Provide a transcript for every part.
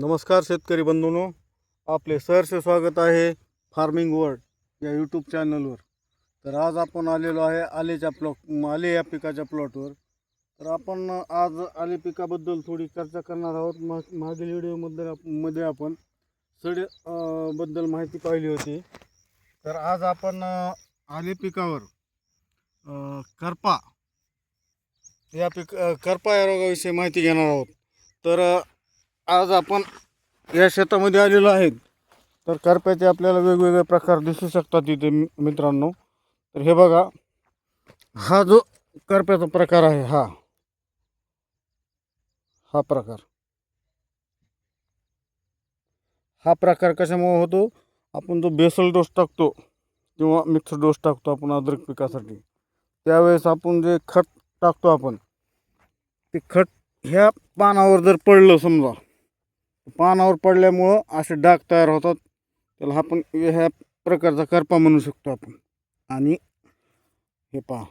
नमस्कार शेतकरी बंधूंनो. आपले सहर्ष स्वागत आहे फार्मिंग वर्ल्ड या यूट्यूब चॅनलवर तर आज आपण आलेलो आहे आलेच्या प्लॉट आले या पिकाच्या प्लॉटवर तर आपण आज आले पिकाबद्दल थोडी चर्चा करणार आहोत. मा- मागील व्हिडिओमध्ये मध्ये आपण सडबद्दल माहिती पाहिली होती. तर आज आपण आले पिकावर करपा या पिक करपा या रोगाविषयी माहिती घेणार आहोत. तर आज आपण या शेतामध्ये आलेलो आहेत. तर करप्याचे आपल्याला वेगवेगळे प्रकार दिसू शकतात इथे मि- मित्रांनो. तर हे बघा हा जो करप्याचा प्रकार आहे हा. हा प्रकार. हा प्रकार कशामुळे होतो? आपण जो बेसल डोस टाकतो किंवा मिक्स डोस टाकतो आपण अद्रक पिकासाठी त्यावेळेस आपण जे खत टाकतो आपण ते खत ह्या पानावर जर पडलं समजा पानावर पडल्यामुळं असे डाग तयार होतात. त्याला आपण ह्या प्रकारचा करपा म्हणू शकतो आपण. आणि हे पहा.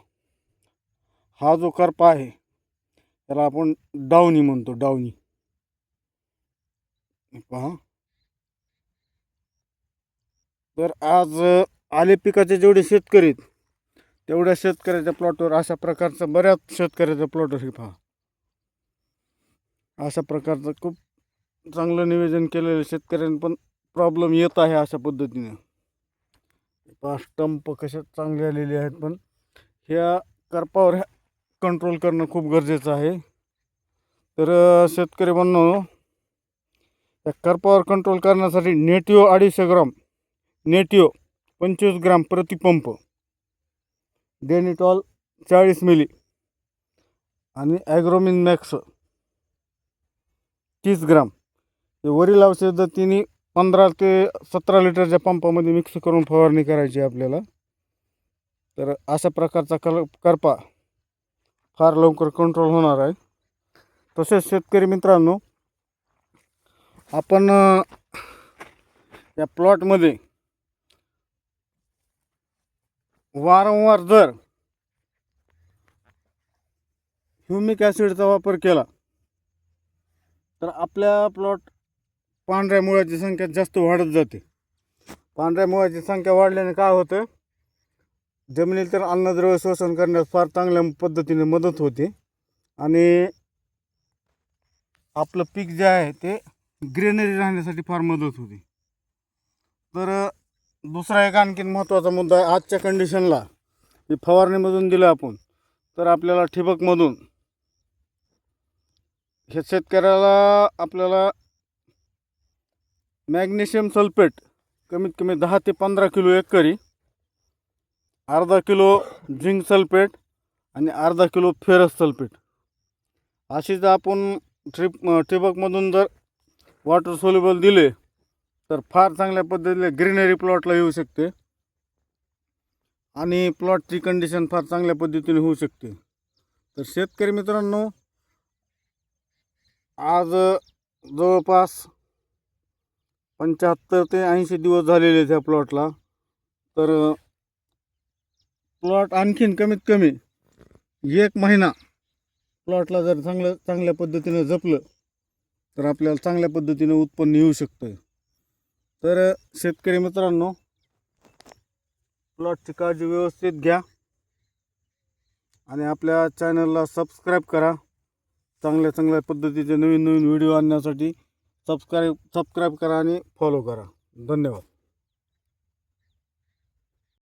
हा जो करपा आहे त्याला आपण डावणी म्हणतो डावणी. हे पहा. तर आज आले पिकाचे जेवढे शेतकरी आहेत तेवढ्या शेतकऱ्याच्या प्लॉटवर अशा प्रकारचं बऱ्याच शेतकऱ्याच्या प्लॉटवर हे पहा. अशा प्रकारचं खूप चांगलं नियोजन केलेलं शेतकऱ्यांना पण प्रॉब्लेम येत आहे अशा पद्धतीने. पाच स्टंप कशा चांगले आलेले आहेत पण ह्या करपावर ह्या कंट्रोल करणं खूप गरजेचं आहे. तर शेतकरी बनणं त्या करपावर कंट्रोल करण्यासाठी नेटिओ अडीचशे ग्राम नेटिओ पंचवीस ग्राम प्रतिपंप डेनिटॉल चाळीस मिली आणि ॲग्रोमिन मॅक्स तीस ग्राम. ते वरील औषध तिने पंधरा ते सतरा लिटरच्या पंपामध्ये मिक्स करून फवारणी करायची आहे आपल्याला. तर अशा प्रकारचा कल करपा फार लवकर कंट्रोल होणार आहे. तसेच शेतकरी मित्रांनो आपण या प्लॉटमध्ये वारंवार जर ह्युमिक ॲसिडचा वापर केला तर आपल्या प्लॉट पांढऱ्या मुळाची संख्या जास्त वाढत जाते. पांढऱ्या मुळाची संख्या वाढल्याने काय होतं? जमिनीत तर अन्नद्रव्य शोषण करण्यास फार चांगल्या पद्धतीने मदत होते. आणि आपलं पीक जे आहे ते ग्रेनरी राहण्यासाठी फार मदत होते. तर दुसरा एक आणखीन महत्त्वाचा मुद्दा आहे आजच्या कंडिशनला ही फवारणीमधून दिलं आपण. तर आपल्याला ठिबकमधून हे शेतकऱ्याला आपल्याला मॅग्नेशियम सल्फेट कमीत कमी दहा ते पंधरा किलो एकरी अर्धा किलो झिंक सल्फेट आणि अर्धा किलो फेरस सल्फेट. अशी जर आपण ट्रिप ठिबकमधून जर वॉटर सोल्युबल दिले तर फार चांगल्या पद्धतीने ग्रीनरी प्लॉटला येऊ शकते. आणि प्लॉटची कंडिशन फार चांगल्या पद्धतीने होऊ शकते. तर शेतकरी मित्रांनो आज जवळपास पंच्याहत्तर ते ऐंशी दिवस झालेले आहेत ह्या प्लॉटला. तर प्लॉट आणखीन कमीत कमी एक महिना प्लॉटला जर चांगलं चांगल्या पद्धतीनं जपलं तर आपल्याला चांगल्या पद्धतीनं उत्पन्न येऊ शकतं तर शेतकरी मित्रांनो प्लॉटची काळजी व्यवस्थित घ्या आणि आपल्या चॅनलला सबस्क्राईब करा. चांगल्या चांगल्या पद्धतीचे नवीन नवीन व्हिडिओ आणण्यासाठी सबस्क्राईब सबस्क्राईब करा आणि फॉलो करा. धन्यवाद.